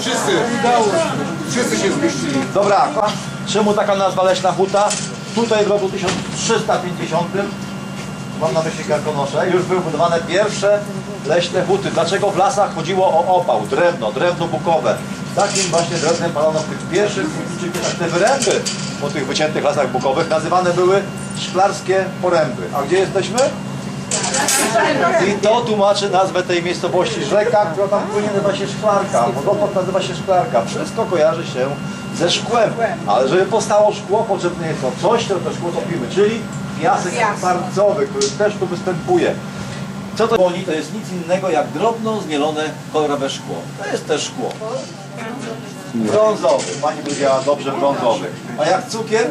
Wszyscy, wszyscy się zmieścili. Dobra, czemu taka nazwa Leśna Huta? Tutaj w roku 1350, mam na myśli Karkonosze, już były budowane pierwsze leśne huty. Dlaczego w lasach chodziło o opał, drewno, drewno bukowe? Takim właśnie drewnem palono w tych pierwszych hutniczych, te wyręby po tych wyciętych lasach bukowych nazywane były szklarskie poręby. A gdzie jesteśmy? I to tłumaczy nazwę tej miejscowości. Rzeka, która tam płynie, nazywa się Szklarka. Wodopad nazywa się Szklarka. Wszystko kojarzy się ze szkłem. Ale żeby powstało szkło, potrzebne jest to coś, co to szkło topimy, czyli piasek kwarcowy, który też tu występuje. Co to boli? To jest nic innego jak drobno zmielone kolorowe szkło. To jest też szkło. Brązowy. Pani powiedziała dobrze brązowy. A jak cukier?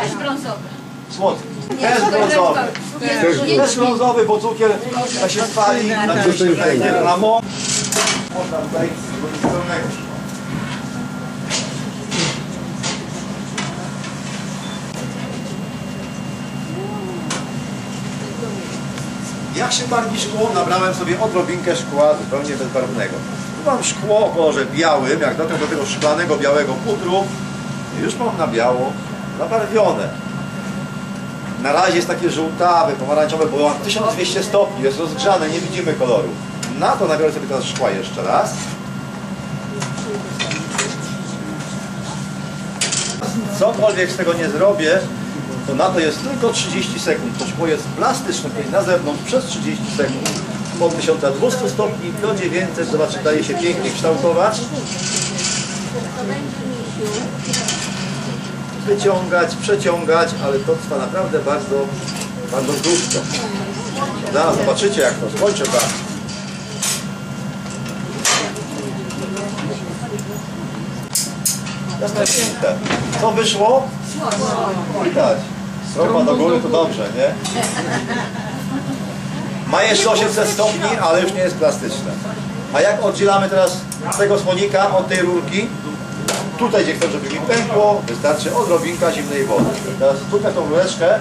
Też brązowy. Słodki. Też brązowy. Też brązowy, bo cukier jak się spali, na się wejdzie ramo. Można tutaj pełnego. Jak się barwi szkło, nabrałem sobie odrobinkę szkła zupełnie bezbarwnego. Tu mam szkło o kolorze białym, jak dodam do tego szklanego białego pudru, już mam na biało zabarwione. Na razie jest takie żółtawe, pomarańczowe, bo ma 1200 stopni, jest rozgrzane, nie widzimy koloru. Na to nabiorę sobie teraz szkła jeszcze raz. Cokolwiek z tego nie zrobię, to na to jest tylko 30 sekund. To szkło jest plastyczne, na zewnątrz przez 30 sekund. Od 1200 stopni do 900, zobaczcie, daje się pięknie kształtować. Wyciągać, przeciągać, ale to trwa naprawdę bardzo, bardzo krótko. Zaraz zobaczycie jak to skończę tak. Jasne, piękne. Co wyszło? Widać. Stropa do góry to dobrze, nie? Ma jeszcze 800 stopni, ale już nie jest plastyczne. A jak oddzielamy teraz tego słonika od tej rurki, tutaj gdzie chcę, żeby mi pękło, wystarczy odrobinka zimnej wody. Teraz tutaj tą rureczkę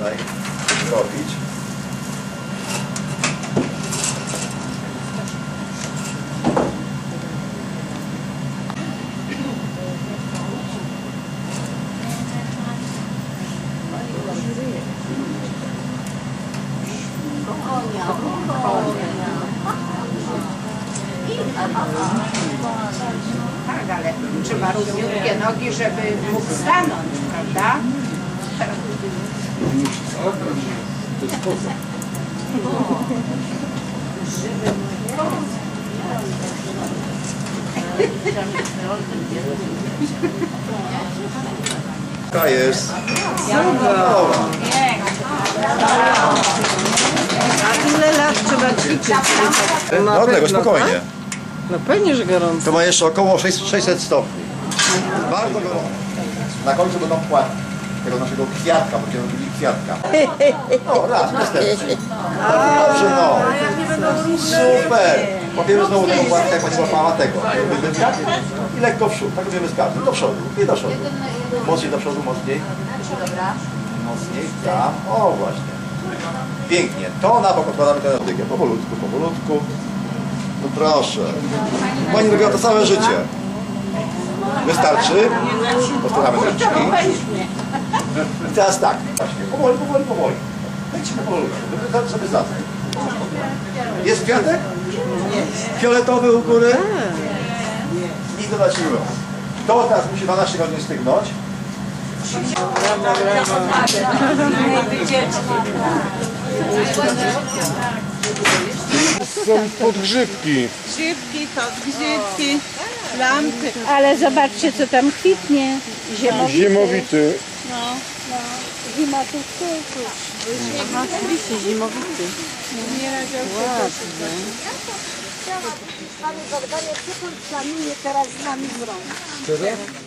tutaj robić. Tak, ale trzeba równiutkie nogi, żeby mógł stanąć, prawda? Taka jest. Dobra. Ile lat trzeba ćwiczyć? No odległo, spokojnie. No pewnie, że gorąco. To ma jeszcze około 600 600 stopni. Bardzo gorąco. Na końcu będą płatki tego naszego kwiatka, będziemy robili kwiatka. No raz, następny. Dobrze no. Super. Łapiemy znowu tego płatka, jak będzie łapała tego. I lekko w przód, tak robimy z każdym. Do przodu, i do przodu. Mocniej do przodu, mocniej. Mocniej, tam. O właśnie. Pięknie. To na bok odkładamy teraz dykę. Powolutku, powolutku. No proszę. Pani robiła to całe życie. Wystarczy. Otwieramy ręczki. I teraz tak. Powoli, powoli, powoli. Lecimy powolutku, żeby, zacząć. Jest kwiatek? Fioletowy u góry? I dodać miło. To teraz musi 12 godzin stygnąć. Są podgrzybki. Grzybki, podgrzybki, lampy. Ale zobaczcie, co tam kwitnie. Ziemowity. Ziemowity. Zima tu tu. Aha, oczywiście, zimowity. Ładny. Mamy zadanie, co pan planuje teraz z nami zrobić?